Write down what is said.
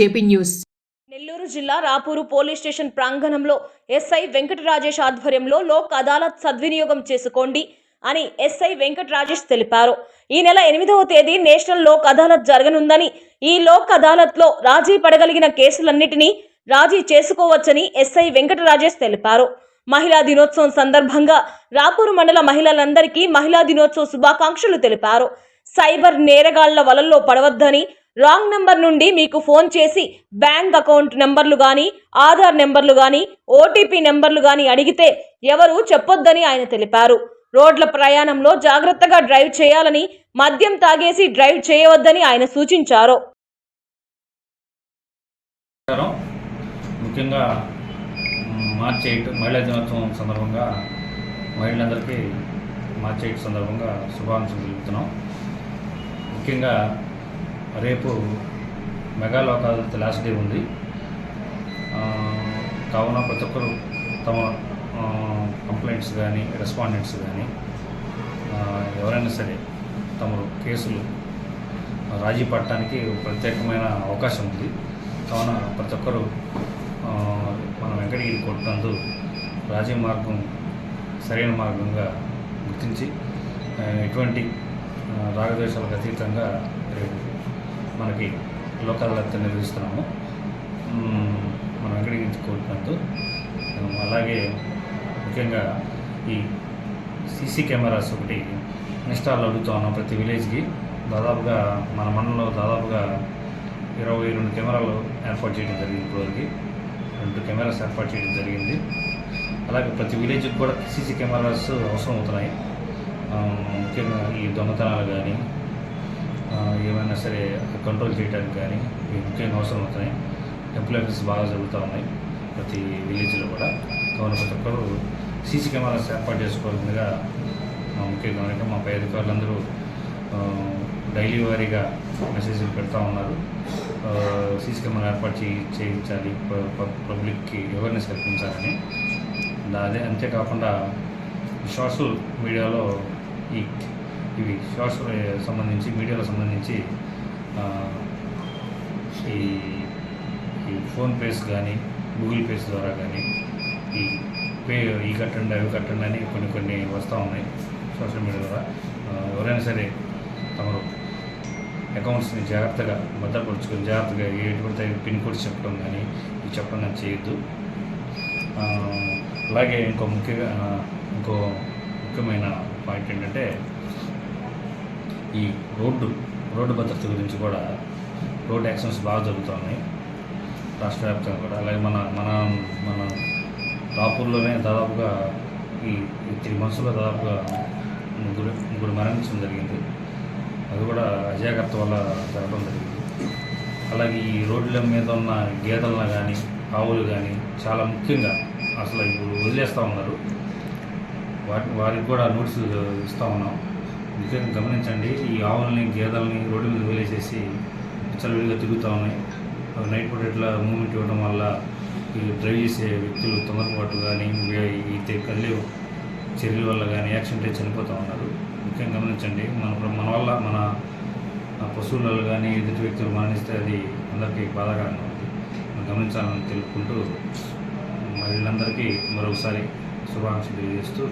JP news. Nellore జిల్లా Rapur police station ప్రాంగణంలో SI Venkata Rajesh ఆధ్వర్యంలో లోక్ అదాలత్ సద్వినియోగం చేసుకోండి అని ఎస్ఐ వెంకట రాజేష్ తెలిపారు. ఈ నెల ఎనిమిదవ తేదీ నేషనల్ లోక్ అదాలత్ జరగనుందని ఈ లోక్ అదాలత్లో రాజీ పడగలిగిన కేసులన్నిటినీ రాజీ చేసుకోవచ్చని ఎస్ఐ వెంకట రాజేష్ తెలిపారు. మహిళా దినోత్సవం సందర్భంగా రాపూరు మండల మహిళలందరికీ మహిళా దినోత్సవ శుభాకాంక్షలు తెలిపారు. సైబర్ నేరగాళ్ళ వలల్లో పడవద్దని రాంగ్ నంబర్ నుండి మీకు ఫోన్ చేసి బ్యాంక్ అకౌంట్ నెంబర్లు కానీ ఆధార్ నెంబర్లు కానీ ఓటీపీ నెంబర్లు కానీ అడిగితే ఎవరు చెప్పొద్దని ఆయన తెలిపారు. రోడ్ల ప్రయాణంలో జాగ్రత్తగా డ్రైవ్ చేయాలని మద్యం తాగేసి డ్రైవ్ చేయవద్దని ఆయన సూచించారు. ముఖ్యంగా మార్చి ఎయిట్ మహిళా దినోత్సవం సందర్భంగా మహిళలందరికీ మార్చి ఎయిట్ సందర్భంగా శుభాకాంక్షలు తెలుపుతున్నాం. ముఖ్యంగా రేపు mega Lok Adalat last day ఉంది. కావున ప్రతి ఒక్కరు తమ కంప్లైంట్స్ కానీ రెస్పాండెంట్స్ కానీ ఎవరైనా సరే తమరు కేసులు రాజీ పడటానికి ప్రత్యేకమైన అవకాశం ఉంది. కావున ప్రతి ఒక్కరూ మన వెంకటగిరి కొట్టినందు రాజీ మార్గం సరైన మార్గంగా గుర్తించి ఎటువంటి రాగద్వేషాలకు అతీతంగా రేపు మనకి లోకల్ అదాలత్ నిర్వహిస్తున్నాము. మనం మన వెంకటగిరి అలాగే ముఖ్యంగా ఈ సీసీ కెమెరాస్ ఒకటి ఇన్స్టాల్ అడుగుతా ఉన్నాం ప్రతి విలేజ్కి. దాదాపుగా మన మండలంలో దాదాపుగా ఇరవై రెండు కెమెరాలు ఏర్పాటు చేయడం జరిగింది ఇప్పటివరకు. రెండు కెమెరాస్ ఏర్పాటు చేయడం జరిగింది. అలాగే ప్రతి విలేజ్కి కూడా సీసీ కెమెరాస్ అవసరం అవుతున్నాయి. ముఖ్యంగా ఈ దొంగతనాలు కానీ ఏమైనా సరే కంట్రోల్ చేయడానికి కానీ ముఖ్యంగా అవసరం అవుతున్నాయి. టెంపుల్ బాగా జరుగుతూ ఉన్నాయి ప్రతి విలేజ్లో కూడా. కావున ప్రతి ఒక్కరు సీసీ కెమెరాస్ ఏర్పాటు చేసుకోవాల్సిందిగా ముఖ్యంగా కనుక మా పై అధికారులందరూ డైలీ వారీగా మెసేజ్లు పెడతా ఉన్నారు. సీసీ కెమెరా ఏర్పాటు చేయి చేయించాలి. పబ్లిక్కి అవేర్నెస్ కల్పించాలని. అదే అంతేకాకుండా సోషల్ మీడియాలో ఈ ఇవి సోషల్ సంబంధించి మీడియాలో సంబంధించి ఈ ఈ ఫోన్ పేస్ కానీ గూగుల్ పేస్ ద్వారా కానీ ఈ పే ఈ కట్టండి అవి కట్టండి అని కొన్ని కొన్ని వస్తూ ఉన్నాయి సోషల్ మీడియా ద్వారా. ఎవరైనా సరే తమరు అకౌంట్స్ని జాగ్రత్తగా భద్రపరుచుకొని జాగ్రత్తగా ఎటువంటి పిన్ కోడ్స్ చెప్పడం కానీ ఇవి చెప్పడం కానీ చేయొద్దు. అలాగే ఇంకో ముఖ్యంగా ఇంకో ముఖ్యమైన పాయింట్ ఏంటంటే ఈ రోడ్డు రోడ్డు భద్రత గురించి కూడా రోడ్ యాక్సిడెంట్స్ బాగా జరుగుతున్నాయి. రాష్ట్ర వ్యాప్తంగా కూడా. అలాగే మన మన మన రాపూర్లోనే దాదాపుగా ఈ త్రీ మంత్స్లో దాదాపుగా ముగ్గురు ముగ్గురు మరణించడం జరిగింది. అది కూడా అజాగ్రత్త వల్ల జరగడం జరిగింది. అలాగే ఈ రోడ్ల మీద ఉన్న గేదెలను కానీ ఆవులు కానీ చాలా ముఖ్యంగా అసలు ఇప్పుడు వదిలేస్తూ ఉన్నారు. వాటి వారికి కూడా నోటీసులు ఇస్తూ ఉన్నాం. ముఖ్యంగా గమనించండి ఈ ఆవుల్ని గేదెల్ని రోడ్డు మీద వదిలేసేసి చలివిడిగా తిరుగుతూ ఉన్నాయి. నైట్ పూట ఇట్లా మూమెంట్ ఇవ్వడం వల్ల ఈ డ్రైవ్ చేసే వ్యక్తులు తొందరపాటు కానీ ఈ కళ్ళు చర్యల వల్ల కానీ యాక్సిడెంట్ అయి చనిపోతూ ఉన్నారు. ముఖ్యంగా గమనించండి మన మన వల్ల మన ఆ పశువులలో కానీ ఎదుటి వ్యక్తులు మరణిస్తే అది అందరికీ బాధాకరంగా ఉంది. మనం గమనించాలని తెలుపుకుంటూ మహిళలందరికీ మరొకసారి శుభాకాంక్షలు తెలియజేస్తూ